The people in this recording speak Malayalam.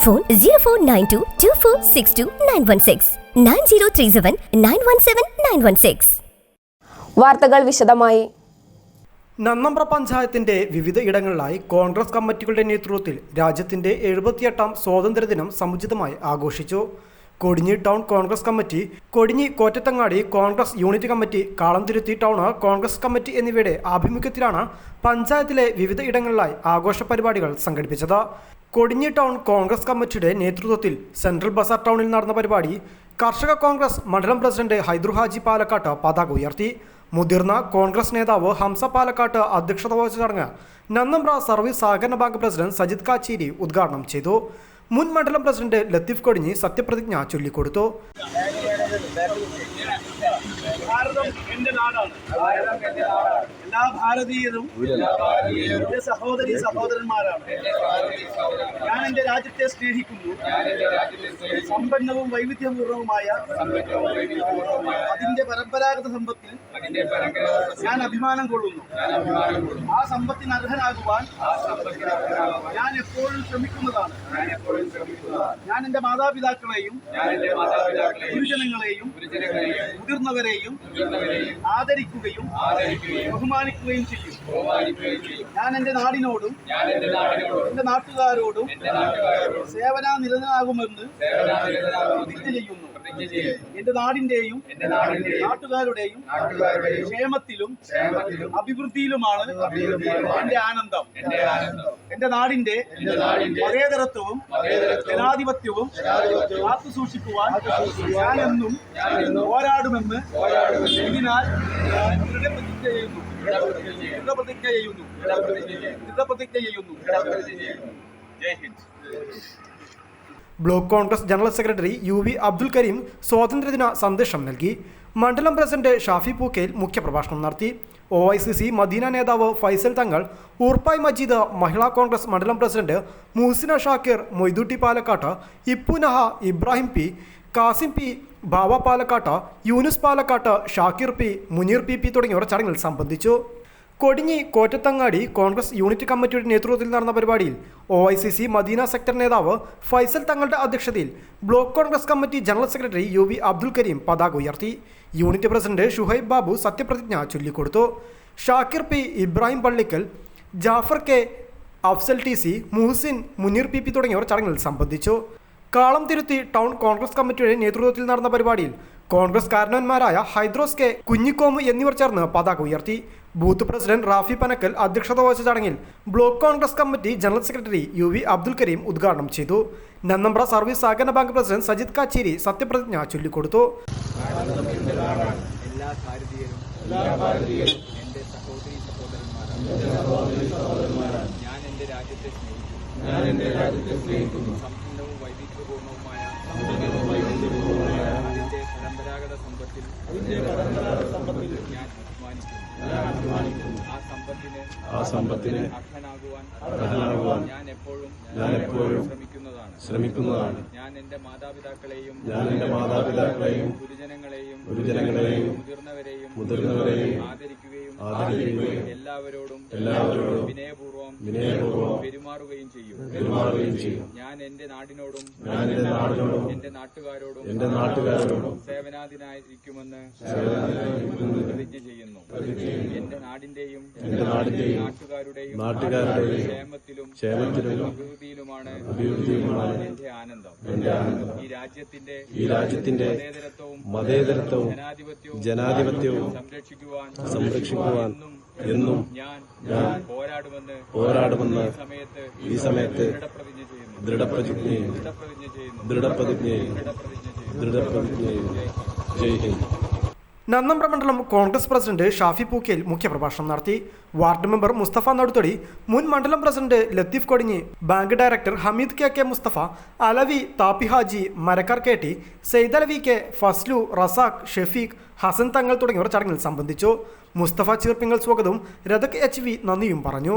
Phone zero four nine two two four six two nine one six nine zero three seven nine one seven nine one six വാർത്തകൾ വിശദമായി. നന്നമ്പ്ര പഞ്ചായത്തിന്റെ വിവിധ ഇടങ്ങളിലായി കോൺഗ്രസ് കമ്മിറ്റികളുടെ നേതൃത്വത്തിൽ രാജ്യത്തിന്റെ എഴുപത്തിയെട്ടാം സ്വാതന്ത്ര്യദിനം സമുചിതമായി ആഘോഷിച്ചു. Kodinhi town Congress committee Kodinhi Kottathangadi Congress unit committee Kalamthiruthi town Congress committee എന്നിവയുടെ ആഭിമുഖ്യത്തിലാണ് പഞ്ചായത്തിലെ വിവിധ ഇടങ്ങളിലായി ആഘോഷ പരിപാടികൾ സംഘടിപ്പിച്ചത്. കൊടിഞ്ഞി ടൗൺ കോൺഗ്രസ് കമ്മിറ്റിയുടെ നേതൃത്വത്തിൽ സെൻട്രൽ ബസാർ ടൗണിൽ നടന്ന പരിപാടി കർഷക കോൺഗ്രസ് മണ്ഡലം പ്രസിഡന്റ് ഹൈദർ ഹാജി പാലക്കാട്ട് പതാക ഉയർത്തി. മുതിർന്ന കോൺഗ്രസ് നേതാവ് ഹംസ പാലക്കാട്ട് അധ്യക്ഷത വഹിച്ച ചടങ്ങ് നന്നമ്പ്ര സർവീസ് സഹകരണ ബാങ്ക് പ്രസിഡന്റ് സജിത് കാച്ചേരി ഉദ്ഘാടനം ചെയ്തു. മുൻ മണ്ഡലം പ്രസിഡന്റ് ലത്തീഫ് കൊടിഞ്ഞി സത്യപ്രതിജ്ഞ ചൊല്ലിക്കൊടുത്തു. ഭാരതം എന്റെ നാടാണ്. എല്ലാ ഭാരതീയരും എന്റെ സഹോദരി സഹോദരന്മാരാണ്. ഞാൻ എന്റെ രാജ്യത്തെ സ്നേഹിക്കുന്നു. സമ്പന്നവും വൈവിധ്യപൂർണവുമായ അതിന്റെ പരമ്പരാഗത സമ്പത്തിൽ ഞാൻ അഭിമാനം കൊള്ളുന്നു. ആ സമ്പത്തിന് അർഹനാകുവാൻ ഞാൻ എപ്പോഴും ശ്രമിക്കുന്നതാണ്. ഞാൻ എന്റെ മാതാപിതാക്കളെയും ഗുരുജനങ്ങളെയും മുതിർന്നവരെയും ആദരിക്കുകയും ബഹുമാനിക്കുകയും ചെയ്യും. ഞാൻ എന്റെ നാടിനോടും എന്റെ നാട്ടുകാരോടും സേവന നിരതനാകുമെന്ന് പ്രതിജ്ഞ ചെയ്യുന്നു. എന്റെ നാടിന്റെയും നാട്ടുകാരുടെയും ക്ഷേമത്തിലും അഭിവൃദ്ധിയിലുമാണ് എന്റെ ആനന്ദം. എന്റെ നാടിന്റെ മതേതരത്വവും ജനാധിപത്യവും കാത്തു സൂക്ഷിക്കുവാൻ ഞാൻ എന്നും പോരാടുമെന്ന് ഇതിനാൽ ചെയ്യുന്നു. ചെയ്യുന്നു. ചെയ്യുന്നു. Jai Hind. Block Congress general secretary U V Abdul Kareem സ്വാതന്ത്ര്യദിന സന്ദേശം നൽകി. മണ്ഡലം പ്രസിഡന്റ് ഷാഫി പൂക്കേൽ മുഖ്യപ്രഭാഷണം നടത്തി. O I C C Madina നേതാവ് ഫൈസൽ തങ്ങൾ ഊർപ്പായ് മജീദ് മഹിളാ കോൺഗ്രസ് മണ്ഡലം president Moosina Shakir Moythutty Palakkat Ippunaha Ibrahim P Kasim P Bava Palakkat Yunus Palakkat Shakir P Muneer P P തുടങ്ങിയവർ ചടങ്ങിൽ സംബന്ധിച്ചു. കൊടിഞ്ഞി കോറ്റത്തങ്ങാടി കോൺഗ്രസ് യൂണിറ്റ് കമ്മിറ്റിയുടെ നേതൃത്വത്തിൽ നടന്ന പരിപാടിയിൽ O I C C Madina sector നേതാവ് ഫൈസൽ തങ്ങളുടെ അധ്യക്ഷതയിൽ block Congress committee general secretary U V Abdul Kareem പതാക ഉയർത്തി. യൂണിറ്റ് പ്രസിഡന്റ് ഷുഹൈബ് ബാബു സത്യപ്രതിജ്ഞ ചൊല്ലിക്കൊടുത്തു. Shakir P Ibrahim Pallikkal Jafar K Afsal T C Muhasin Muneer P P തുടങ്ങിയവർ ചടങ്ങിൽ സംബന്ധിച്ചു. കാളം തിരുത്തി ടൗൺ കോൺഗ്രസ് കമ്മിറ്റിയുടെ നേതൃത്വത്തിൽ നടന്ന പരിപാടിയിൽ കോൺഗ്രസ് കാരണവന്മാരായ ഹൈദ്രോസ് കെ കുഞ്ഞിക്കോമ് എന്നിവർ ചേർന്ന് പതാക ഉയർത്തി. ബൂത്ത് പ്രസിഡന്റ് റാഫി പനക്കൽ അധ്യക്ഷത വഹിച്ച ചടങ്ങിൽ block Congress committee general secretary U V Abdul Kareem ഉദ്ഘാടനം ചെയ്തു. നന്നമ്പ്ര സർവീസ് സഹകരണ ബാങ്ക് പ്രസിഡന്റ് സജിത് കാച്ചേരി സത്യപ്രതിജ്ഞ ചൊല്ലിക്കൊടുത്തു. ഞാൻ എന്റെ രാജ്യത്തെ സ്നേഹിക്കുന്നു. വൈവിധ്യപൂർണവുമായ അതിന്റെ പരമ്പരാഗത സമ്പത്തിൽ ഞാൻ അഭിമാനിക്കുന്നു. ആ സമ്പത്തിന് ആ സമ്പത്തിനെ അർഹനാകുവാൻ അർഹനാകുവാൻ ഞാൻ എപ്പോഴും ഞാൻ എപ്പോഴും ശ്രമിക്കുന്നതാണ്. ശ്രമിക്കുന്നതാണ്. ഞാൻ എന്റെ മാതാപിതാക്കളെയും ഞാൻ എന്റെ മാതാപിതാക്കളെയും ഗുരുജനങ്ങളെയും ഗുരുജനങ്ങളെയും മുതിർന്നവരെയും മുതിർന്നവരെയും ആദരിക്കുകയും ആദരിക്കുകയും എല്ലാവരോടും എല്ലാവരോടും വിനയപൂർവം വിനയപൂർവം പെരുമാറുകയും ചെയ്യും. ഞാൻ എന്റെ നാടിനോടും എന്റെ നാട്ടുകാരോടും എന്റെ നാട്ടുകാരോടും സേവനാധിനായിരിക്കുമെന്ന് പ്രതിജ്ഞ ചെയ്യുന്നു. എന്റെ നാടിന്റെയും നാട്ടുകാരുടെയും നാട്ടുകാരുടെയും ക്ഷേമത്തിലും ക്ഷേമത്തിലും അഭിവൃദ്ധിയിലുമാണ് എന്റെ ആനന്ദം. ഈ രാജ്യത്തിന്റെ ഈ രാജ്യത്തിന്റെ മതേതരത്വവും മതേതരത്വവും ജനാധിപത്യവും സംരക്ഷിക്കുവാൻ സംരക്ഷിക്കുവാൻ എന്നും ഞാൻ പോരാടുമെന്ന് പോരാടുമെന്ന് ഈ സമയത്ത് ഈ സമയത്ത് ദൃഢപ്രതിജ്ഞ ചെയ്യുന്നു ദൃഢപ്രതിജ്ഞ ദൃഢപ്രതിജ്ഞ ചെയ്യുന്നു ദൃഢപ്രതിജ്ഞ ദൃഢപ്രതിജ്ഞ ചെയ്യുന്നു ദൃഢപ്രതിജ്ഞ ജയ് ഹിന്ദ്. നന്നമ്പ്ര മണ്ഡലം കോൺഗ്രസ് പ്രസിഡന്റ് ഷാഫി പൂക്കേൽ മുഖ്യപ്രഭാഷണം നടത്തി. വാർഡ് മെമ്പർ മുസ്തഫ നടുത്തൊടി മുൻ മണ്ഡലം president Latheef Kodinhi bank director Hameed K K Musthafa Alavi Thappi Haji Marakkar K T Saidalavi K Faslu Razak Shefeeq Hasan Thangal തുടങ്ങിയവർ ചടങ്ങിൽ സംബന്ധിച്ചു. മുസ്തഫ ചീർപ്പിങ്ങൽ സ്വാഗതവും രതക് എച്ച് വി നന്ദിയും പറഞ്ഞു.